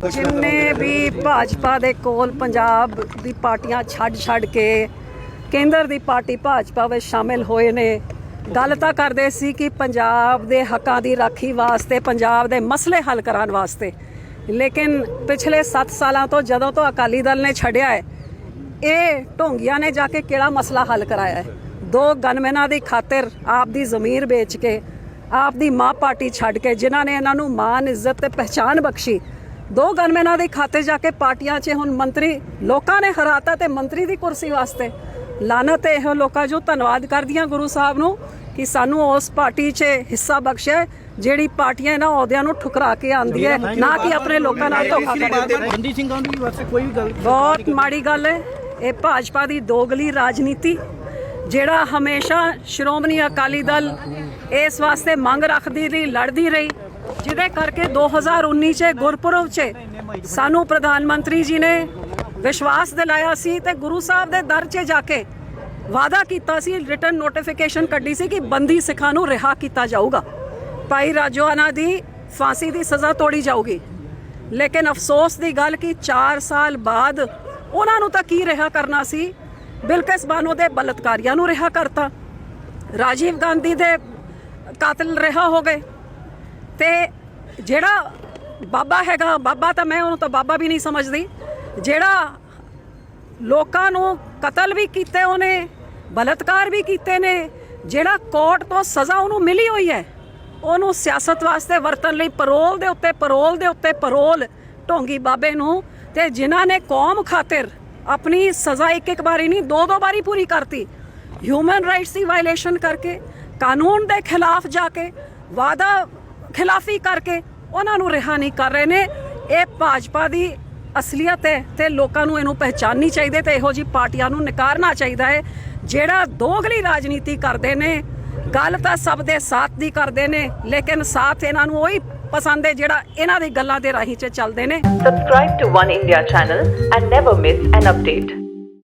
ਜਿੰਨੇ ਵੀ ਭਾਜਪਾ ਦੇ ਕੋਲ ਪੰਜਾਬ ਦੀ ਪਾਰਟੀਆਂ ਛੱਡ ਛੱਡ ਕੇ ਕੇਂਦਰ ਦੀ ਪਾਰਟੀ ਭਾਜਪਾ ਵਿੱਚ ਸ਼ਾਮਿਲ ਹੋਏ ਨੇ, ਗੱਲ ਤਾਂ ਕਰਦੇ ਸੀ ਕਿ ਪੰਜਾਬ ਦੇ ਹੱਕਾਂ ਦੀ ਰਾਖੀ ਵਾਸਤੇ, ਪੰਜਾਬ ਦੇ ਮਸਲੇ ਹੱਲ ਕਰਾਉਣ ਵਾਸਤੇ। ਲੇਕਿਨ ਪਿਛਲੇ 7 ਸਾਲਾਂ ਤੋਂ ਜਦੋਂ ਤੋਂ ਅਕਾਲੀ ਦਲ ਨੇ ਛੱਡਿਆ ਹੈ, ਇਹ ਢੋਂਗੀਆਂ ਨੇ ਜਾ ਕੇ ਕਿਹੜਾ ਮਸਲਾ ਹੱਲ ਕਰਾਇਆ ਹੈ? ਦੋ ਗਨਮੈਨਾਂ ਦੀ ਖਾਤਰ ਆਪ ਦੀ ਜ਼ਮੀਰ ਵੇਚ ਕੇ, ਆਪ ਦੀ ਮਾਂ ਪਾਰਟੀ ਛੱਡ ਕੇ, ਜਿਨ੍ਹਾਂ ਨੇ ਇਹਨਾਂ ਨੂੰ ਮਾਨ ਇੱਜ਼ਤ ਤੇ ਪਹਿਚਾਨ ਬਖਸ਼ੀ ਦੋ ਗਨਮੈਨਾਂ ਦੀ ਖਾਤੇ ਜਾ ਕੇ ਪਾਰਟੀਆਂ 'ਚ ਹੁਣ ਮੰਤਰੀ ਲੋਕਾਂ ਨੇ ਹਰਾਤਾ ਤੇ ਮੰਤਰੀ ਦੀ ਕੁਰਸੀ ਵਾਸਤੇ। ਲਾਨਤ ਹੈ ਇਹੋ ਲੋਕਾਂ ਜੋ ਧੰਨਵਾਦ ਕਰਦੀਆਂ ਗੁਰੂ ਸਾਹਿਬ ਨੂੰ ਕਿ ਸਾਨੂੰ ਉਸ ਪਾਰਟੀ 'ਚ ਹਿੱਸਾ ਬਖਸ਼ਿਆ ਜਿਹੜੀ ਪਾਰਟੀਆਂ ਇਹਨਾਂ ਅਹੁਦਿਆਂ ਨੂੰ ਠੁਕਰਾ ਕੇ ਆਂਦੀ ਹੈ ਨਾ ਕਿ ਆਪਣੇ ਲੋਕਾਂ ਨਾਲ ਧੋਖਾ ਕਰਦੀ ਬੰਦੀ ਸਿੰਘਾਂ ਦੀ ਵਾਸਤੇ ਕੋਈ ਵੀ ਗੱਲ ਬਹੁਤ ਮਾੜੀ ਗੱਲ ਹੈ। ਇਹ ਭਾਜਪਾ ਦੀ ਦੋਗਲੀ ਰਾਜਨੀਤੀ ਜਿਹੜਾ ਹਮੇਸ਼ਾ ਸ਼੍ਰੋਮਣੀ ਅਕਾਲੀ ਦਲ ਇਸ ਵਾਸਤੇ ਮੰਗ ਰੱਖਦੀ ਰਹੀ ਲੜਦੀ ਰਹੀ ਜਿਹਦੇ ਕਰਕੇ 2019 ਚ ਗੁਰਪੁਰਬ ਚ ਸਾਨੂੰ ਪ੍ਰਧਾਨ ਮੰਤਰੀ ਜੀ ਨੇ ਵਿਸ਼ਵਾਸ ਦਿਲਾਇਆ ਸੀ ਤੇ ਗੁਰੂ ਸਾਹਿਬ ਦੇ ਦਰ 'ਚ ਜਾ ਕੇ ਵਾਅਦਾ ਕੀਤਾ ਸੀ ਰਿਟਰਨ ਨੋਟੀਫਿਕੇਸ਼ਨ ਕੱਢੀ ਸੀ ਕਿ ਬੰਦੀ ਸਿੱਖਾਂ ਨੂੰ ਰਿਹਾ ਕੀਤਾ ਜਾਊਗਾ। ਭਾਈ ਰਾਜੋਆਨਾ ਦੀ ਫਾਂਸੀ ਦੀ ਸਜ਼ਾ ਤੋੜੀ ਜਾਊਗੀ। ਲੇਕਿਨ ਅਫਸੋਸ ਦੀ ਗੱਲ ਕਿ 4 ਸਾਲ ਬਾਅਦ ਉਹਨਾਂ ਨੂੰ ਤਾਂ ਕੀ ਰਿਹਾ ਕਰਨਾ ਸੀ? ਬਿਲਕਿਸ ਬਾਨੋ ਦੇ ਬਲਤਕਾਰੀਆਂ ਨੂੰ ਰਿਹਾ ਕਰਤਾ। ਰਾਜੀਵ ਗਾਂਧੀ ਦੇ ਕਾਤਲ ਰਿਹਾ ਹੋ ਗਏ। ਤੇ ਜਿਹੜਾ ਬਾਬਾ ਹੈਗਾ, ਬਾਬਾ ਤਾਂ ਮੈਂ ਉਹਨੂੰ ਤਾਂ ਬਾਬਾ ਵੀ ਨਹੀਂ ਸਮਝਦੀ। ਜਿਹੜਾ ਲੋਕਾਂ ਨੂੰ ਕਤਲ ਵੀ ਕੀਤੇ ਉਹਨੇ, ਬਲਤਕਾਰ ਵੀ ਕੀਤੇ ਨੇ, ਜਿਹੜਾ ਕੋਰਟ ਤੋਂ ਸਜ਼ਾ ਉਹਨੂੰ ਮਿਲੀ ਹੋਈ ਹੈ, ਉਹਨੂੰ ਸਿਆਸਤ ਵਾਸਤੇ ਵਰਤਣ ਲਈ ਪਰੋਲ ਦੇ ਉੱਤੇ ਪਰੋਲ ਦੇ ਉੱਤੇ ਪਰੋਲ ਢੋਂਗੀ ਬਾਬੇ ਨੂੰ ਤੇ ਜਿਨ੍ਹਾਂ ਨੇ ਕੌਮ ਖਾਤਰ ਆਪਣੀ ਸਜ਼ਾ ਇੱਕ ਇੱਕ ਵਾਰੀ ਨਹੀਂ, ਦੋ ਦੋ ਵਾਰੀ ਪੂਰੀ ਕਰਤੀ। ਹਿਊਮਨ ਰਾਈਟਸ ਦੀ ਵਾਇਲੇਸ਼ਨ ਕਰਕੇ, ਕਾਨੂੰਨ ਦੇ ਖਿਲਾਫ ਜਾ ਕੇ ਵਾਦਾ ਖਿਲਾਫੀ ਕਰਕੇ ਉਹਨਾਂ ਨੂੰ ਰਿਹਾ ਨਹੀਂ ਕਰ ਰਹੇ ਨੇ। ਇਹ ਭਾਜਪਾ ਦੀ ਅਸਲੀਅਤ ਹੈ ਤੇ ਲੋਕਾਂ ਨੂੰ ਇਹਨੂੰ ਪਹਿਚਾਨਣੀ ਚਾਹੀਦੀ ਤੇ ਇਹੋ ਜੀ ਪਾਰਟੀਆਂ ਨੂੰ ਨਕਾਰਨਾ ਚਾਹੀਦਾ ਹੈ। ਜਿਹੜਾ ਦੋਗਲੀ ਰਾਜਨੀਤੀ ਕਰਦੇ ਨੇ, ਗੱਲ ਤਾਂ ਸਭ ਦੇ ਸਾਥ ਦੀ ਕਰਦੇ ਨੇ, ਲੇਕਿਨ ਸਾਥ ਇਹਨਾਂ ਨੂੰ ਉਹੀ ਪਸੰਦ ਹੈ ਜਿਹੜਾ ਇਹਨਾਂ ਦੀ ਗੱਲਾਂ ਦੇ ਰਾਹੀਂ 'ਚ ਚੱਲਦੇ ਨੇ। Subscribe to One India channel and never miss an update.